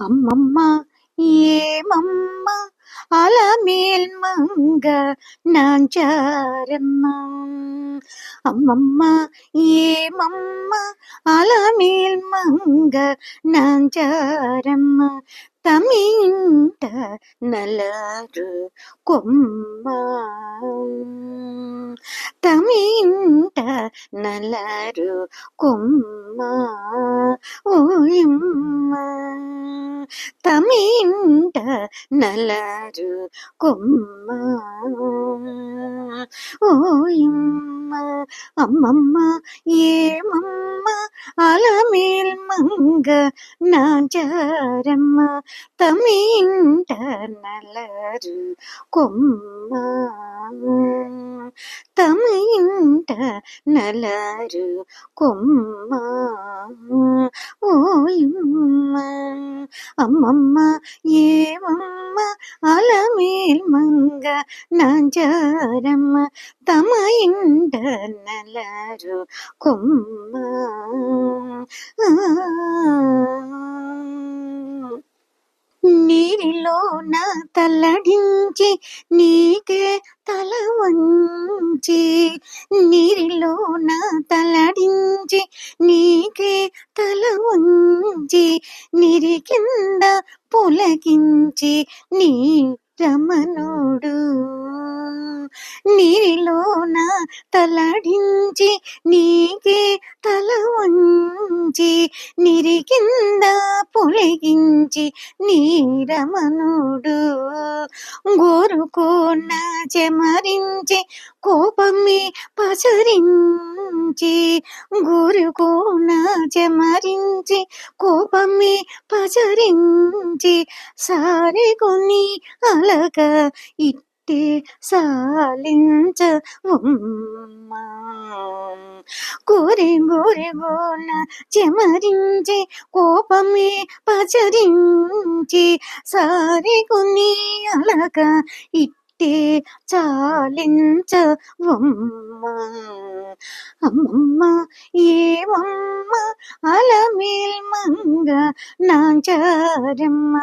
అమ్మమ్మ ఏమమ్మ అలమేల్ మంగ నాంచారమ్మ అమ్మమ్మ ఏమమ్మ అలమేల్ మంగ నాంచారమ్మ తమింట నలరు కొమ్మ తమింట నలరు కొమ్మ ఓయమ్మ తమింట నలరు కొమ్మ ఓయమ్మ అమ్మమ్మ ఏమమ్మ అలమేల్ మంగ నాచారమ్మ తమింట నలరు కొమ్మ తమింట నలరు కొమ్మ ఓయమ్మ అమ్మమ్మ ఏమమ్మ అలమేల్ మంగ నాంచారమ్మ తమ ఇంట నలరు కొమ్మ నీరిలోన తల్లడించి నీకే తల వంచి నీరిలోన తలడించి నీకే తల వంచి నిరి కింద పులకించి నీ రమణుడు. నీలోన తలడించి నీకే తల వంచి నిరి కింద పొలిగించి నీరమనుడు. గోరుకోన చెమరించి కోపమే పసరించి గోరుకోన చెమరించి కోపమే పసరించి సారి కొని అలక పెట్టి సాలించ కోరి గోరి గోల చెమరించి కోపమే పచరించి సారి కొని అలక ఇట్టే చాలించ అమ్మమ్మ ఏమమ్మ అలమేల్ మంగ నాంచారమ్మ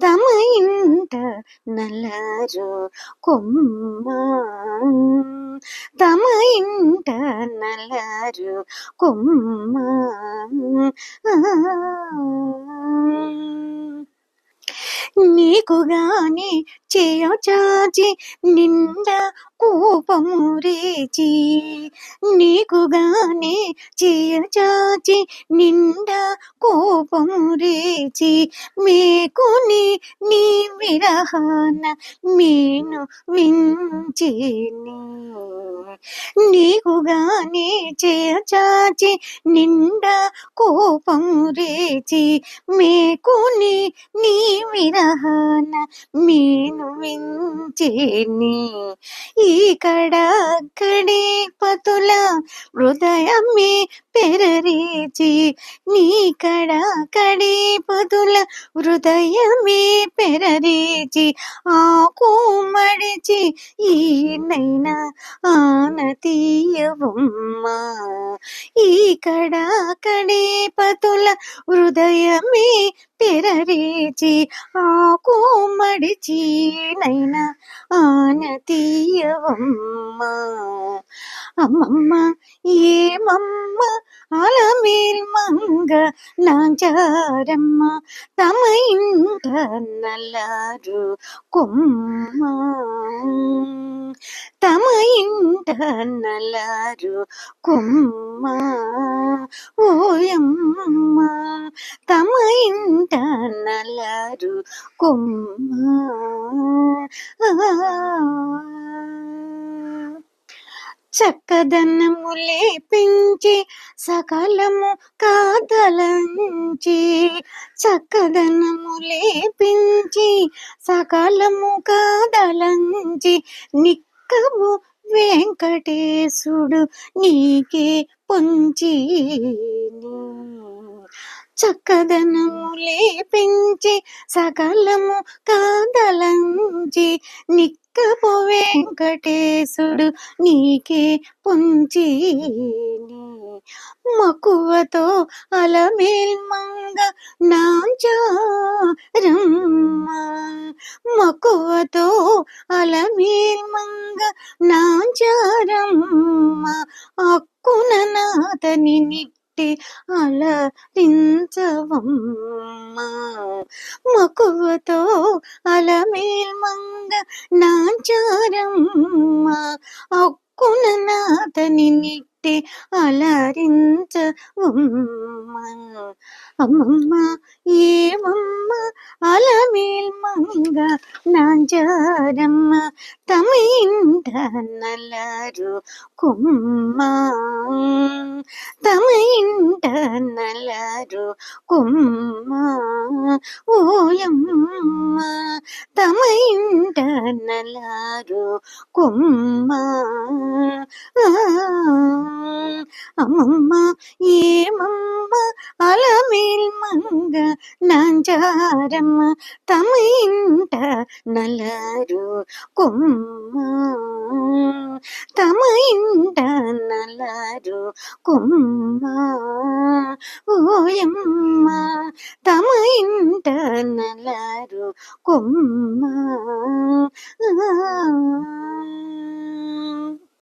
తమ ఇంట నల్లరు కొమ్మ. తమ ఇంట నీకుగాని చేయచాచి నిండా కోపము రేచి. నీకుగాని చేయచాచి నిండా కోపము రేచి. మేకుని నీ విరహాన మీను వించేని. నీకుగానే చేచాచి నిండా కోపం రేచి మేకుని నీ విరహన మేను వించేని ఇక్కడ కడే పతుల హృదయమే పెరరీచి నీ కడ కడే పదుల హృదయమే పెరరీచి ఆకు మడిచి ఈనైనా ఆనతీయవమ్మా. ఈ కడ కడే పతుల హృదయమే పెరరేచి ఆకు మడిచి నైనా ఆనతీయవమ్మ అమ్మమ్మ ఏమమ్మ అలమేల్ మంగ నాంచారమ్మ తమ ఇంట నల్లారు కొమ్మ తమ ఇంట నల్లారు కొమ్మ ఓయమ్మ వారు కొమ్మ. చక్కదనము లేపించి సకలము కాదలంచి. చక్కదనము లేపించి సకలము కాదలంచి. నిక్కము వెంకటేశుడు నీకే పొంచి చక్కదనము లేపించి సకలము కాదలంచి. నిక్కపు వెంకటేశుడు నీకే పుంచి మకువతో అలమేల్మంగ నాంచారమ్మ. మక్కువతో అలమేల్మంగ నాంచారమ్మ. అక్కున నాతని పెట్టి అలరించవమ్మ. మకువతో అలమేల్మంగ నాచారమ్మా. అక్కున నాతని నీ తమ ఇంట నలరు కుమ్మ తమ ఇంట నలరు కుమ్మ ఓయమ్మ తమ ఇంట నలరు కుమ్మ అమ్మమ్మ ఏమమ్మ అలమేల్ మంగ నాంచారమ్మ తమ ఇంట నలరు కొమ్మ. తమ ఇంట నలరు కొమ్మ. ఓయమ్మ తమ ఇంట నలరు కొమ్మ